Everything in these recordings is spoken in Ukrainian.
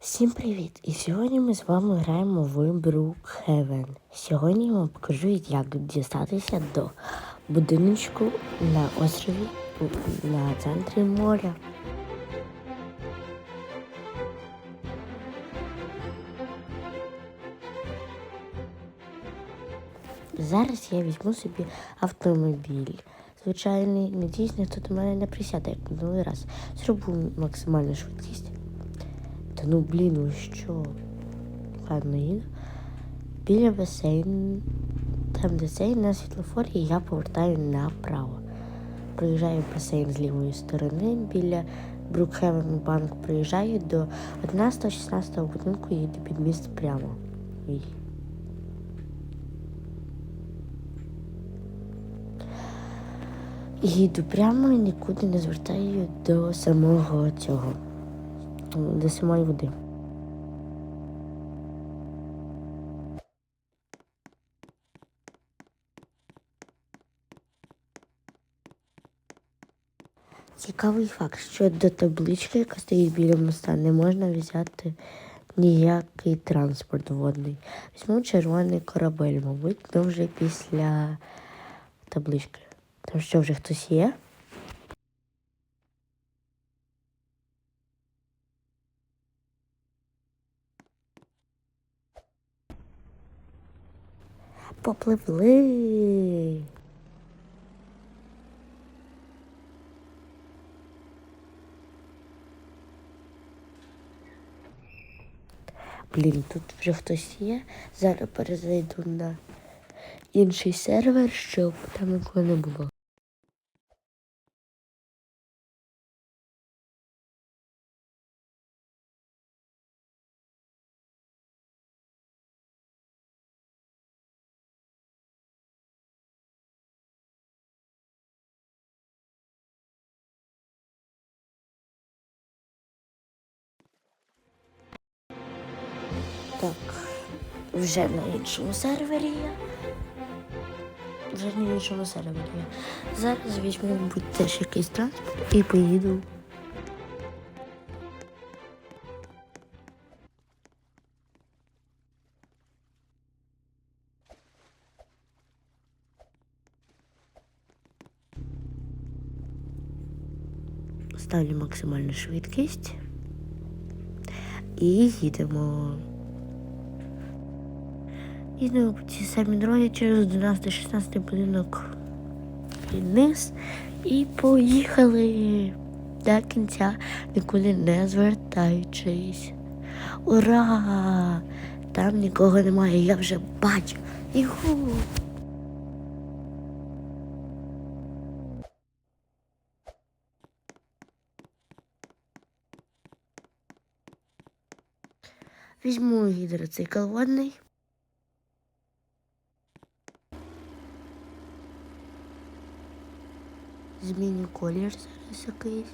Всім привіт! І сьогодні ми з вами граємо в Brookhaven. Сьогодні я вам покажу, як дістатися до будиночку на острові на центрі моря. Зараз я візьму собі автомобіль. Звичайний, надіюсь, ніхто до мене не присяде, як минулий раз. Зроблю максимальну швидкість. Та ну блін, ну що? Ладно, їду. Біля басейну, там басейн на світлофорі, я повертаю направо. Проїжджаю басейн з лівої сторони, біля Брукхевен банк проїжджаю до 11-16 будинку і йду під міст прямо. Їду прямо і нікуди не звертаю до самого цього, до самої води. Цікавий факт, що до таблички, яка стоїть біля моста, не можна взяти ніякий транспорт водний. Візьму червоний корабель, мабуть, вже після таблички. Там що вже хтось є? Попливли. Блін, тут вже хтось є. Зараз перезайду на інший сервер, щоб там нікого не було. Так, вже на іншому сервері я. Вже на іншому сервері я. Зараз візьму, мабуть, теж якийсь транспорт і поїду. Ставлю максимальну швидкість. І їдемо. Їдемо по цій самій дорозі через 11-16 будинок і вниз. І поїхали до кінця, нікуди не звертаючись. Ура! Там нікого немає, я вже бачу. Іху! Візьму гідроцикл водний. Зміню колір зараз якийсь.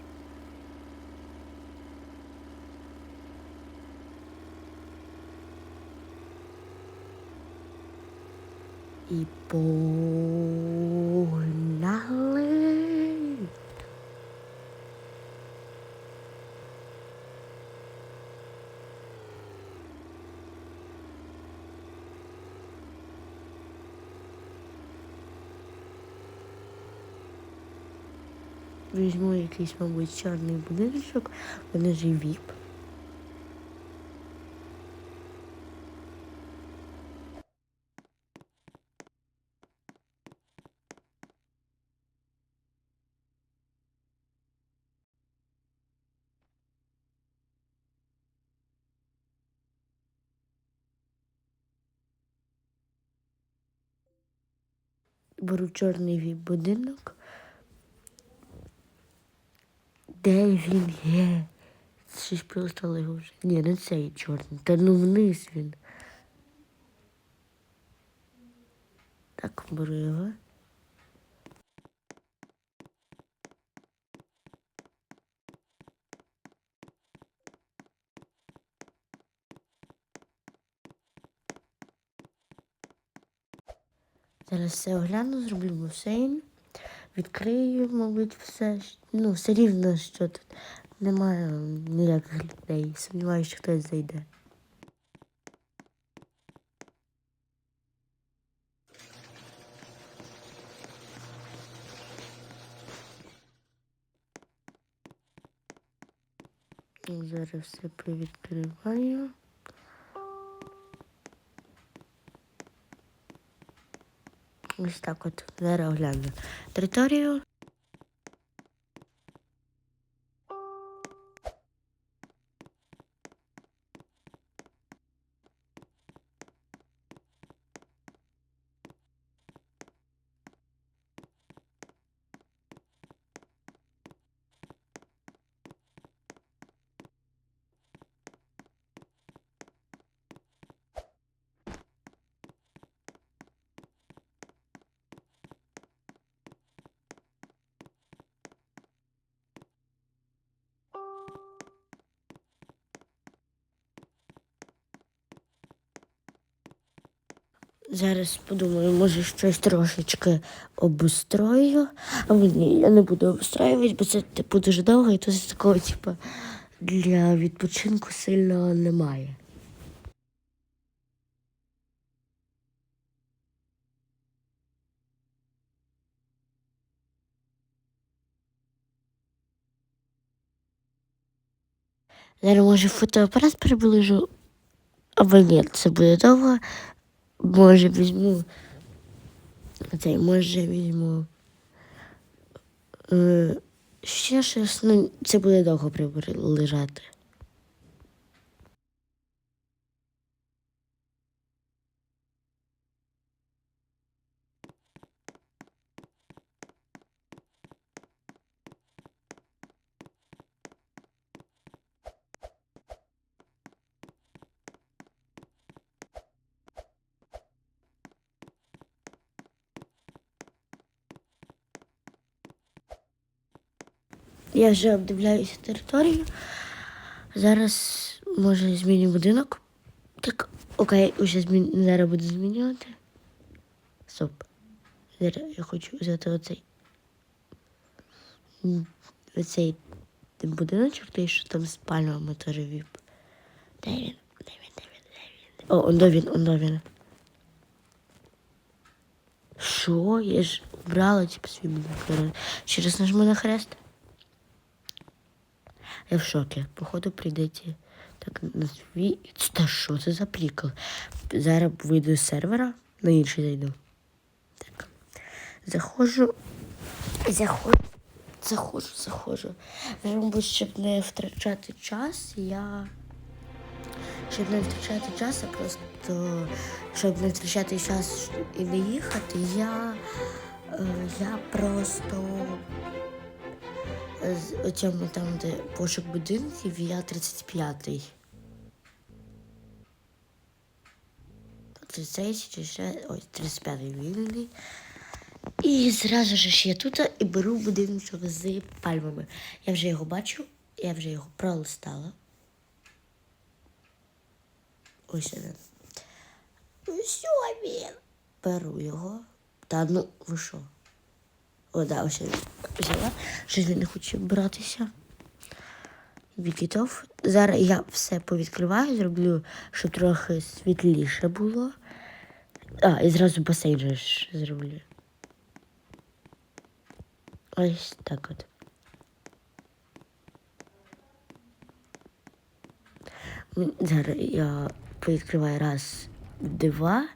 І погнали. Візьму якийсь, мабуть, чорний будиночок, вони ж і віп. Беру чорний віп будинок. Де він є? Щось просто його вже. Ні, не цей чорний. Та ну вниз він. Так, його. Зараз все огляну, зроблю басейн. Відкрию, мабуть, все. Ну, все рівно, що тут Немає ніяких людей. Сумніваюся, що хтось зайде. Зараз все привідкриваю. Ось так от зараз огляну територію. Зараз подумаю, може щось трошечки обустрою. А ні, я не буду обустроювати, бо це типу дуже довго, і тут такого, типу, для відпочинку сильно немає. Зараз може фотоапарат приближу, або ні, це буде довго. Може візьму. Цей, може візьму. Е, ще щось, ну, це буде довго лежати. Я вже обдивляюся територію. Зараз може зміню будинок. Так, окей, уже змін... зараз буду змінювати. Стоп. Зараз я хочу взяти оцей. Оцей будиночок, той, що там з пальмами теж віп. Де він? Де він? Де він? Де він? О, ондо він, ондо він. Що? Я ж брала типу, свій будинок. Через нажму на хрест. Я в шокі. Походу прийдеться так на свій. Та що це за прикол? Зараз вийду з сервера, на інший зайду. Так. Заходжу. Заходжу. Заходжу, заходжу. Мабуть, щоб не втрачати час, я. Щоб не втрачати час, а просто щоб не втрачати час і не їхати, я, е, я просто з у цьому там, де пошук будинків, я 35-й. 33 чи ще ой, 35-й вільний. І зразу ж ж я тут і беру будиночок з пальмами. Я вже його бачу, я вже його пролистала. Ось він. Ось він. Беру його. Та ну, ви що? О, да, ось взяла. Щось не хоче братися. Відкидав. Зараз я все повідкриваю, зроблю, щоб трохи світліше було. А, і зразу басейн зроблю. Ось так от. Зараз я повідкриваю раз, два.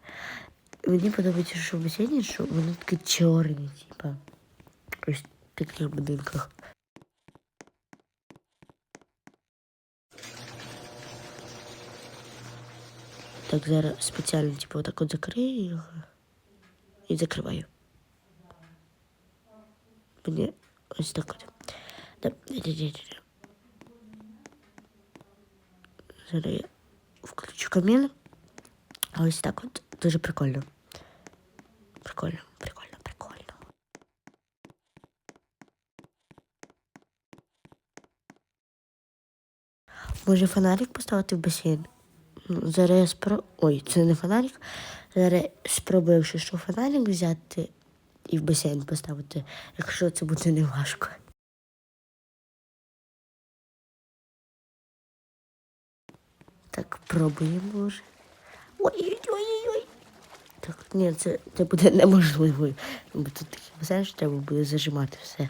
Мені подобається, що в басейні, що вони такі чорні, типа. Ось в таких будинках. Так, зараз спеціально, типу, отак от закрию його і закриваю. Мені ось так от. Да. Зараз я включу камін. Ось так от. Дуже. Прикольно, прикольно, прикольно. Може фонарик поставити в басейн? Ну, зараз я спро... Ой, це не фонарик. Зараз спробую, якщо що фонарик взяти і в басейн поставити, якщо це буде не важко. Так, пробуємо вже. Ой-ой-ой! Так, ні, це це буде неможливо. Бо тут такий все, що треба буде зажимати все.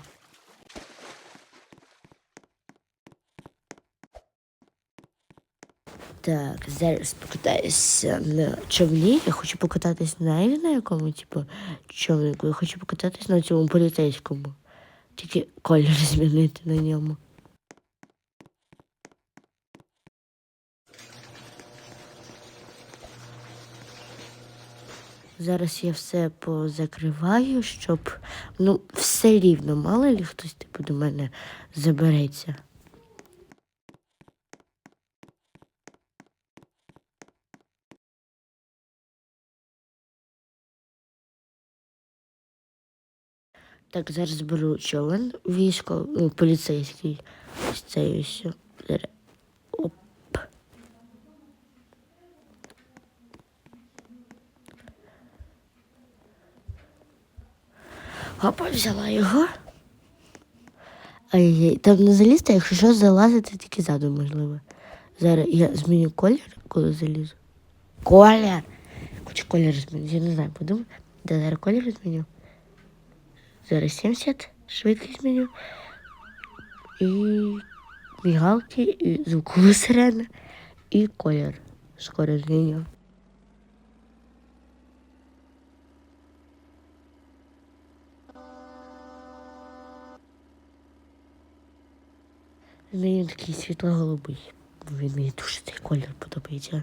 Так, зараз покатаюся на човні. Я хочу покататись на на якому, типу, човнику. Я хочу покататись на цьому поліцейському. Тільки колір змінити на ньому. Зараз я все позакриваю, щоб ну, все рівно, мало ли хтось типу до мене забереться. Так, зараз беру човен, військо, ну, поліцейський. Ось це ось. Оп. Опа, взяла його. Ай-яй, там не залізти, якщо що залазити, тільки ззаду можливо. Зараз я зміню колір, коли залізу. Колір! Хоч колір зміню, я не знаю, подумаю. Де зараз колір зміню? Зараз 70, швидкість меню. І мігалки, і звукову сирену, і колір. Скоро зміню. Зміню такий світло-голубий. Він мені дуже цей колір подобається.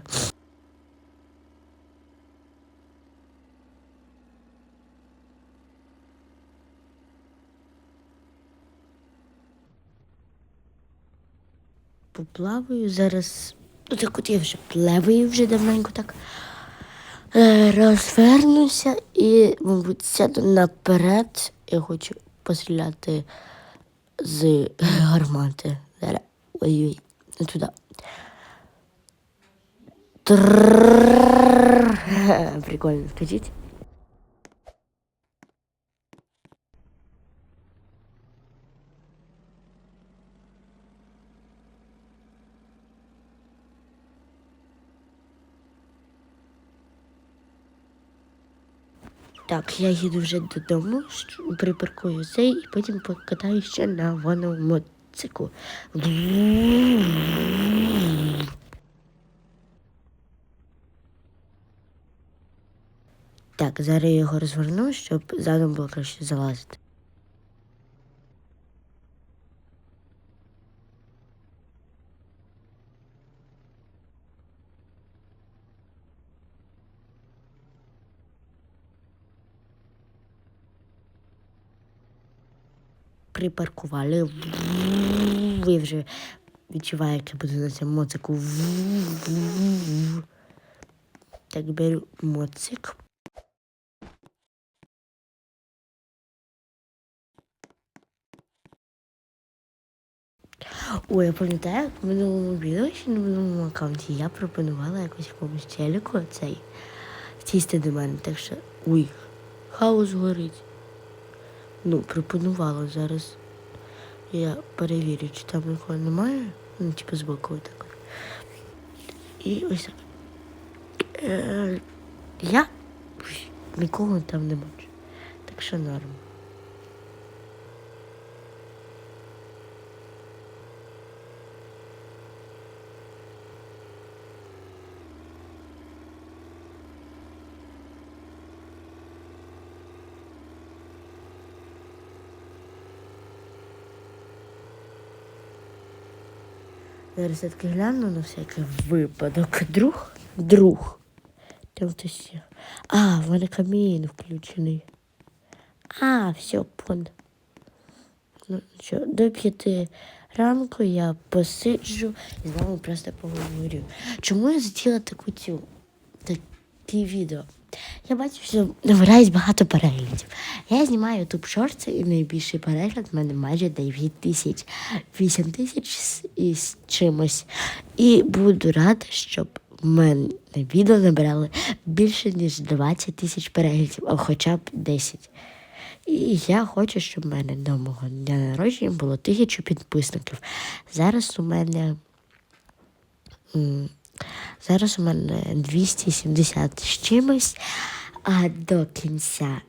поплаваю. Зараз. Ну так от я вже плаваю вже давненько так. Е, розвернуся і, мабуть, сяду наперед. Я хочу постріляти з гармати. Ой-ой, не туди. Прикольно, скажіть. Я їду вже додому, припаркую цей і потім покатаю ще на ванному цику. Так, зараз я його розверну, щоб задом було краще залазити. Припаркували. Ви вже відчуваєте, я на цьому моцику. Так, беру моцик. Ой, я пам'ятаю, в минулому відео, ще на минулому аккаунті я пропонувала якось якомусь челіку цей сісти до мене. Так що. Ой, хаос горить. Ну, пропонувало зараз. Я перевірю, чи там нікого немає. Ну, типу з боку так. І ось. Е, я нікого там не бачу. Так що норм. Зараз я таки гляну на всякий випадок. Друг? Друг. А, в мене камін включений. А, все, понял. Ну що, до п'яти ранку я посиджу і з вами просто поговорю. Чому я затіла таку цю такі відео? Я бачу, що набирають багато переглядів. Я знімаю ютуб шорти і найбільший перегляд в мене майже 9 тисяч, 8 тисяч із чимось. І буду рада, щоб в мене відео набирали більше, ніж 20 тисяч переглядів, а хоча б 10. І я хочу, щоб в мене до мого дня народження було тисячу підписників. Зараз у мене Зараз у мене 270 з чимось, а до кінця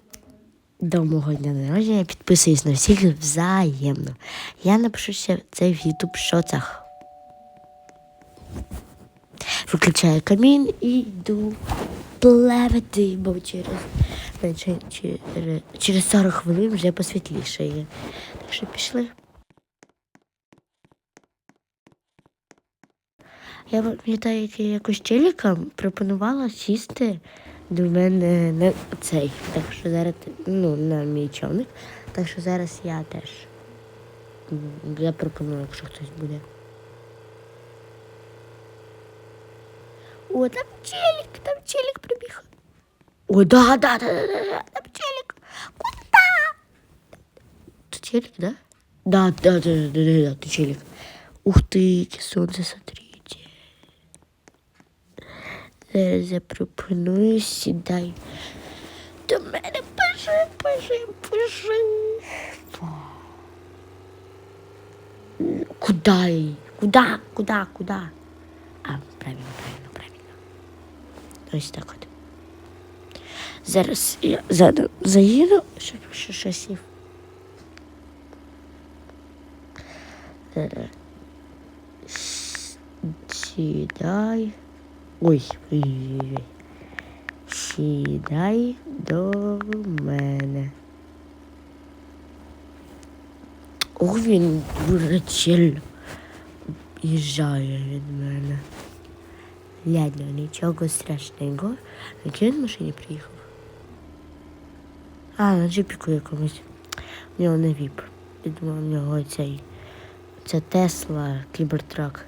до мого дня народження я підписуюсь на всіх взаємно. Я напишу ще це в YouTube шоцах. Виключаю камін і йду плавати, бо через, через, через 40 хвилин вже посвітлішає. Так що пішли. Я пам'ятаю, як я якось челікам пропонувала сісти до мене на цей. Так що зараз, ну, на мій човник. Так що зараз я теж запропоную, якщо хтось буде. О, там челік, там челік прибіг. О, да, да, да, да, да, да, там челік. Куда? Це челік, да? Да, да, да, да, да, да, ты челик. Ух ты, яке сонце, смотрите. Зараз запропоную, сідай. До мене пиши, пиши, пиши. Куда? їй? Куда? Куда? Куда? А, правильно, правильно, правильно. Ось так от. Зараз я задам заїду, щоб ще щось. С- Сідай. Ой, ой, ой, ой. Сідай до мене. Ох, він дуже сильно їжджає від мене. Ладно, нічого страшного. На чому він машині приїхав? А, на джипіку якомусь. У нього не віп. Я думала, у нього цей. Це Тесла Кібертрак.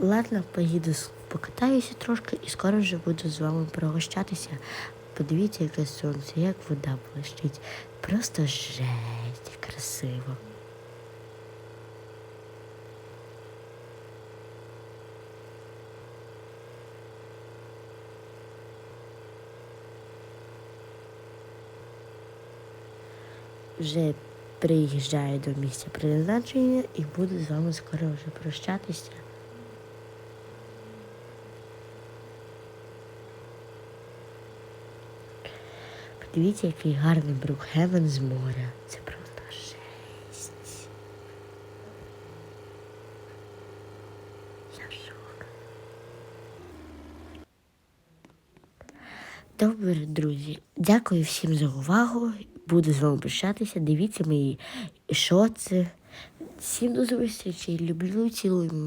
Ладно, поїду покатаюся трошки і скоро вже буду з вами пригощатися. Подивіться, яке сонце, як вода блищить. Просто жесть, красиво. Вже приїжджаю до місця призначення і буду з вами скоро вже прощатися. Подивіться, який гарний Брукхевен з моря. Це просто жесть. Я в шок. Добре, друзі. Дякую всім за увагу. Буду з вами прощатися. Дивіться мої шоци. Всім до зустрічі. Люблю, цілую.